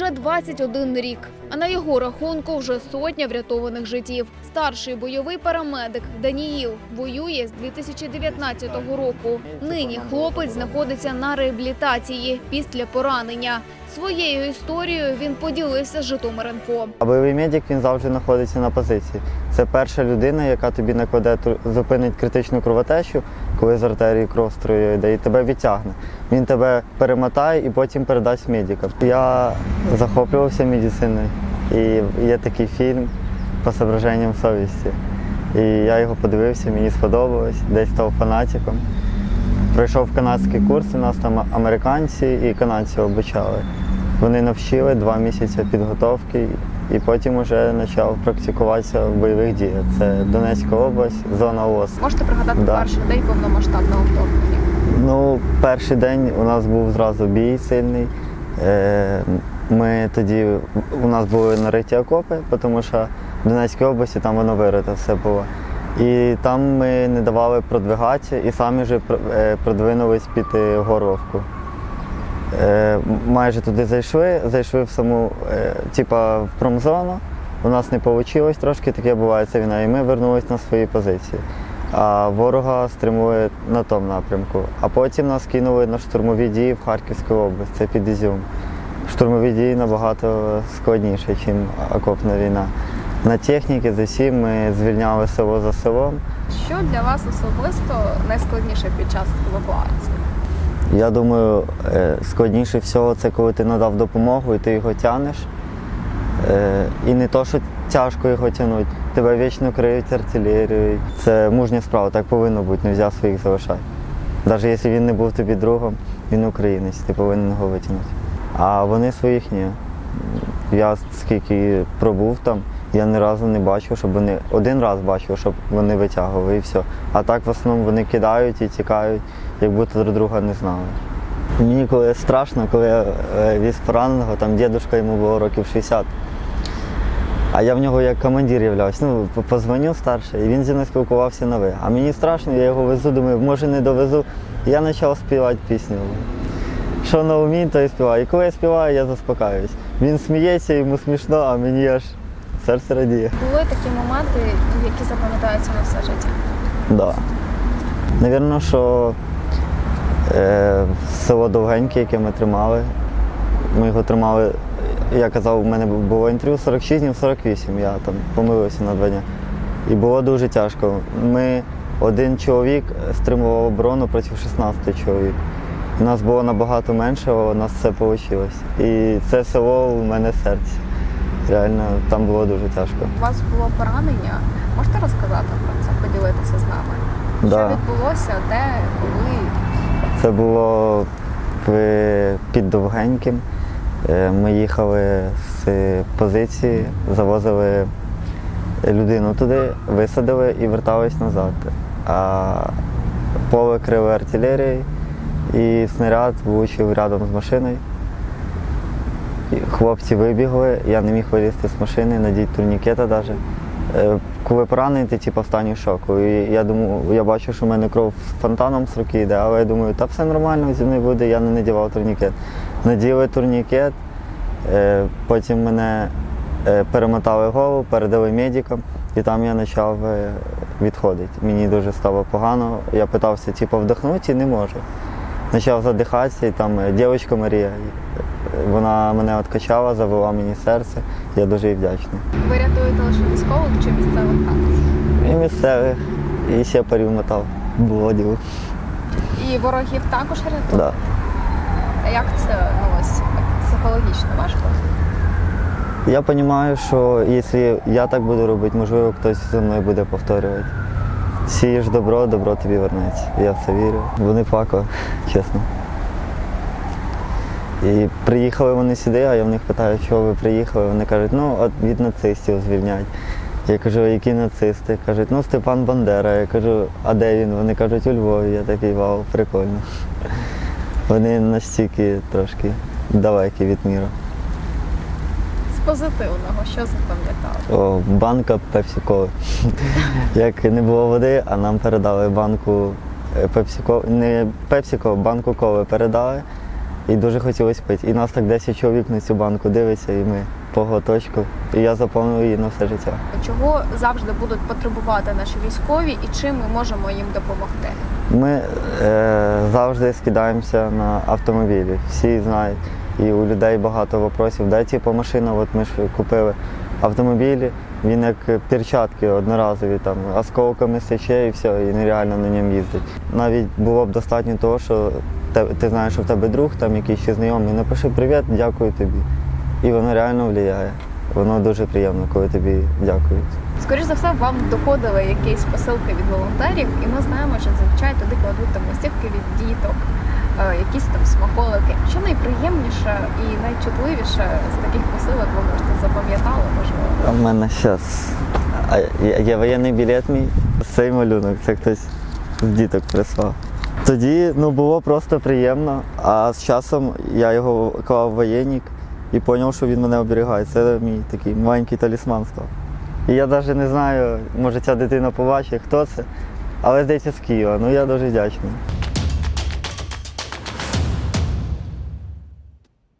Лише 21 рік, а на його рахунку вже сотня врятованих життів. Старший бойовий парамедик Даніїл воює з 2019 року. Нині хлопець знаходиться на реабілітації після поранення. Своєю історією він поділився з Житомир.Інфо. Бойовий медик він завжди знаходиться на позиції. Це перша людина, яка тобі накладе зупинить критичну кровотечу, коли з артерії кров струє йде, і тебе відтягне. Він тебе перемотає і потім передасть медикам. Я захоплювався медициною, і є такий фільм по соображенням совісті. І я його подивився, мені сподобалось, десь став фанатиком. Пройшов канадський курс, у нас там американці і канадці обучали. Вони навчили два місяці підготовки і потім вже почав практикуватися в бойових діях. Це Донецька область, зона ООС. Можете пригадати Да. перший день повномасштабного вторгнення? Ну, перший день у нас був зразу бій сильний. Е, Ми тоді у нас були нариті окопи, тому що в Донецькій області там воно вирите все було. І там ми не давали продвигатися і самі вже е, продвинулись під е, горовку. Е, Майже туди зайшли, зайшли в саму, е, типа в промзону. У нас не вийшло трошки, таке буває війна, і ми вернулись на свої позиції. А ворога стримує на тому напрямку. А потім нас кинули на штурмові дії в Харківську область, це під Ізюм. Штурмові дії набагато складніше, ніж окопна війна. На техніці з усім ми звільняли село за селом. Що для вас особисто найскладніше під час евакуації? Я думаю, е, складніше всього це коли ти надав допомогу і ти його тягнеш. Е, І не то, що тяжко його тягнути, тебе вічно криють артилерією. Це мужня справа, так повинно бути, не можна своїх залишати. Навіть якщо він не був тобі другом, він українець, ти повинен його витягнути. А вони своїх ні. Я скільки пробув там, я ні разу не бачив, щоб вони один раз бачив, щоб вони витягували і все. А так в основному вони кидають і тікають, як будто друг друга не знали. Мені коли страшно, коли я е, віз пораненого, там дідусь йому було років 60. А я в нього як командир являвся. Ну, по- позвонив старший, і він зі мною спілкувався на ви. А мені страшно, я його везу, думаю, може не довезу. Я почав співати пісню. Що на умі, то і співаю. І коли я співаю, я заспокаюсь. Він сміється, йому смішно, а мені аж серце радіє. Були такі моменти, які запам'ятаються на все життя. Да. Навірно, що е, село Довгеньке, яке ми тримали, ми його тримали, я казав, у мене було інтерв'ю 46 днів 48, я там помилився на два дні. І було дуже тяжко. Ми один чоловік стримував оборону проти 16 чоловік. У нас було набагато менше, але у нас все вийшло. І це село у мене серці. Реально, там було дуже тяжко. У вас було поранення. Можете розказати про це, поділитися з нами? Да. Що відбулося, де, коли? Це було під Довгеньким. Е, Ми їхали з позиції, завозили людину туди, висадили і вертались назад. А поле крили артилерією і снаряд влучив рядом з машиною. Хлопці вибігли, я не міг вилізти з машини, надіть турнікета навіть. Е, Коли поранений, ти типу, в стані шоку. І я думаю, я бачу, що в мене кров фонтаном з руки йде, але я думаю, та все нормально зі мною буде, я не надівав турнікет. Наділи турнікет, е, потім мене е, перемотали голову, передали медикам, і там я почав відходити. Мені дуже стало погано. Я питався типу, вдохнути і не можу. Почав задихатися, і там дівчинка Марія, вона мене відкачала, завела мені серце. Я дуже їй вдячний. Ви рятуєте лише військових чи місцевих також? І місцевих, і ще парів метал. Було діло. І ворогів також рятуєте? Да. А як це ну, ось, психологічно важко? Я розумію, що якщо я так буду робити, можливо, хтось зі мною буде повторювати. Сієш добро, добро тобі вернеться. Я в це вірю. Вони плакали, чесно. І приїхали вони сюди, а я в них питаю, чого ви приїхали. Вони кажуть, ну от від нацистів звільнять. Я кажу, які нацисти? Кажуть, ну Степан Бандера. Я кажу, а де він? Вони кажуть, у Львові. Я такий вау, прикольно. Вони настільки трошки далекі від міру. З позитивного, що запам'ятали? О, банка пепсі-коли. Як не було води, а нам передали банку пепсі-коли, не пепсі-коли, банку коли передали. І дуже хотілося пити. І нас так 10 чоловік на цю банку дивиться, і ми по глоточку. І я заповнив її на все життя. Чого завжди будуть потребувати наші військові і чим ми можемо їм допомогти? Ми е, завжди скидаємося на автомобілі. Всі знають. І у людей багато вопросів. Де типу машина, от ми ж купили автомобілі, він як перчатки одноразові, там осколками сече і все, і нереально на ньому їздить. Навіть було б достатньо того, що ти знаєш, що в тебе друг, там якийсь ще знайомий, напиши привіт, дякую тобі. І воно реально впливає. Воно дуже приємно, коли тобі дякують. Скоріше за все, вам доходили якісь посилки від волонтерів, і ми знаємо, що зазвичай туди кладуть там листівки від діток, е, якісь там смаколики. Що найприємніше і найчутливіше з таких посилок ви можете запам'ятали, можливо? В мене зараз є воєнний білет мій. Цей малюнок, це хтось з діток прислав. Тоді ну, було просто приємно, а з часом я його клав в воєнник і зрозумів, що він мене оберігає. Це мій такий маленький талісман став. І я навіть не знаю, може ця дитина побачить, хто це, але здається з Києва. Ну я дуже вдячний.